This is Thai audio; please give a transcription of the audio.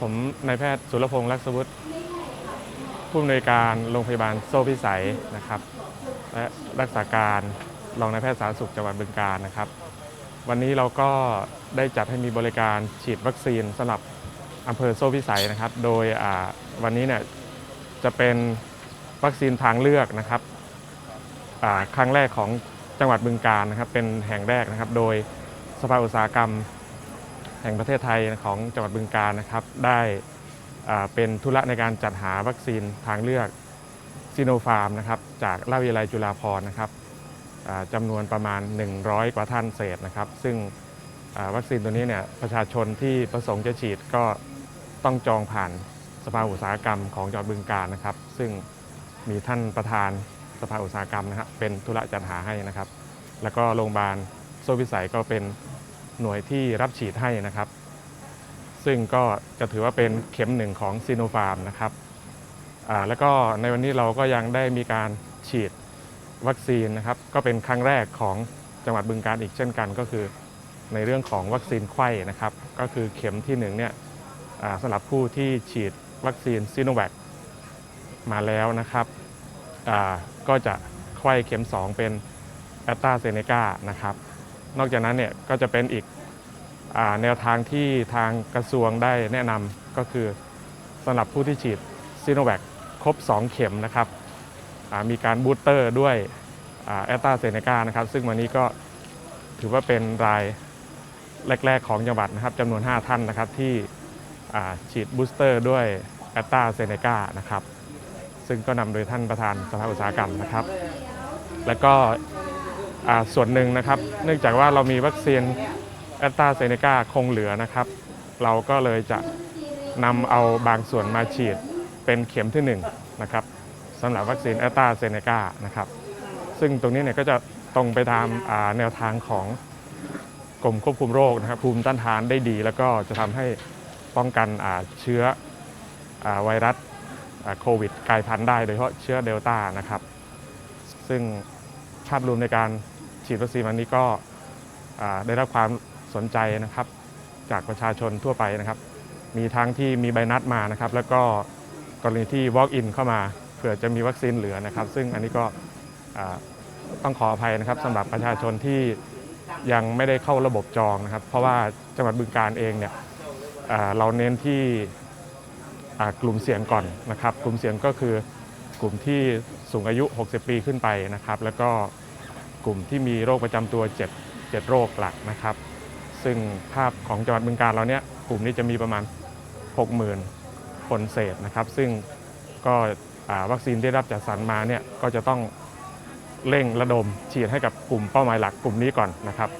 ผมนายแพทย์สุรพงษ์ลักษวุฒิผู้อำนวยการโรงพยาบาลโซ่พิสัยนะครับและรักษาการรองนายแพทย์สาธารณสุขจังหวัดบึงกาฬนะครับ วันนี้เราก็ได้จัดให้มีบริการฉีดวัคซีนสำหรับอำเภอโซ่พิสัยนะครับ โดยวันนี้เนี่ยจะเป็นวัคซีนทางเลือกนะครับครั้งแรกของจังหวัดบึงกาฬนะครับ เป็นแห่งแรกนะครับ โดยสภาอุตสาหกรรม แห่งประเทศไทยของจังหวัดบึงกาฬนะครับ ได้เป็นธุระในการจัดหาวัคซีนทางเลือกซีโนฟาร์มนะครับจากราชวิทยาลัยจุฬาภรณ์นะครับจำนวนประมาณ 100 กว่าท่านเศษนะครับ ซึ่งวัคซีนตัวนี้เนี่ยประชาชนที่ประสงค์จะฉีดก็ต้องจองผ่านสภาอุตสาหกรรมของจังหวัดบึงกาฬนะครับ ซึ่งมีท่านประธานสภาอุตสาหกรรมนะครับเป็นธุระจัดหาให้นะครับ แล้วก็โรงพยาบาลโซ่พิสัยก็เป็น หน่วยที่รับฉีดให้นะครับ ซึ่งก็จะถือว่าเป็นเข็มหนึ่งของซีโนฟาร์มนะครับแล้วก็ในวันนี้เราก็ยังได้มีการฉีดวัคซีนนะครับ ก็เป็นครั้งแรกของจังหวัดบึงการอีกเช่นกันก็คือ ในเรื่องของวัคซีนไข้นะครับ ก็คือเข็มที่หนึ่งเนี่ยสำหรับผู้ที่ฉีดวัคซีนซีโนแวคมาแล้วนะครับก็จะไข้เข็ม 2 เป็นแอตตาเซเนกานะครับ นอกจากนั้นเนี่ยก็จะเป็นอีกอแนวทางที่ทางกระทรวงได้แนะนำก็คือสำหรับผู้ที่ฉีดซีโนแวคครบ 2 เข็มนะครับมีการบูสเตอร์ด้วยแอตตาเซเนกานะครับ ซึ่งวันนี้ก็ถือว่าเป็นรายแรก ๆ ของจังหวัดนะครับจำนวน 5 ท่านนะครับที่ฉีดบูสเตอร์ด้วยแอตตาเซเนกานะครับ ซึ่งก็นำโดยท่านประธานสภาอุตสาหกรรมนะครับ แล้วก็ ส่วนหนึ่งนะครับ เนื่องจากว่าเรามีวัคซีนแอตตาเซเนกาคงเหลือนะครับ เราก็เลยจะนำเอาบางส่วนมาฉีดเป็นเข็มที่1นงนะครับสำหรับวัคซีนแอตตาเซเนกานะครับ ซึ่งตรงนี้เนี่ยก็จะตรงไปตามาแนวทางของกรมควบคุมโรคนะครับภูมิต้านทานได้ดี แล้วก็จะทำให้ป้องกันเชื้ออไวรัสโควิดกลายพันธุ์ได้โดยเฉพาะเชื้อเดลต้านะครับ ซึ่งภาพรวมในการ ฉีดวัคซีนวันนี้ก็ได้รับความสนใจนะครับ จากประชาชนทั่วไปนะครับ มีทั้งที่มีใบนัดมานะครับ แล้วก็กรณีที่ walk in เข้ามาเผื่อจะมีวัคซีนเหลือนะครับ ซึ่งอันนี้ก็ต้องขออภัยนะครับสำหรับประชาชนที่ยังไม่ได้เข้าระบบจองนะครับ เพราะว่าจังหวัดบึงการเองเนี่ยเราเน้นที่กลุ่มเสี่ยงก่อนนะครับ กลุ่มเสี่ยงก็คือกลุ่มที่สูงอายุ 60 ปีขึ้นไปนะครับ แล้วก็ ลุ่มที่มีโรคประจำตัว7 7โรคหลักนะครับ ซึ่งภาพของจังหวัดบึงการเราเนี่ยกลุ่มนี้จะมีประมาณ 60,000 คนเศษนะครับ ซึ่งก็วัคซีนที่ได้รับจัดสรรมาเนี่ยก็จะต้องเร่งระดมฉีดให้กับกลุ่มเป้าหมายหลักกลุ่มนี้ก่อนนะครับ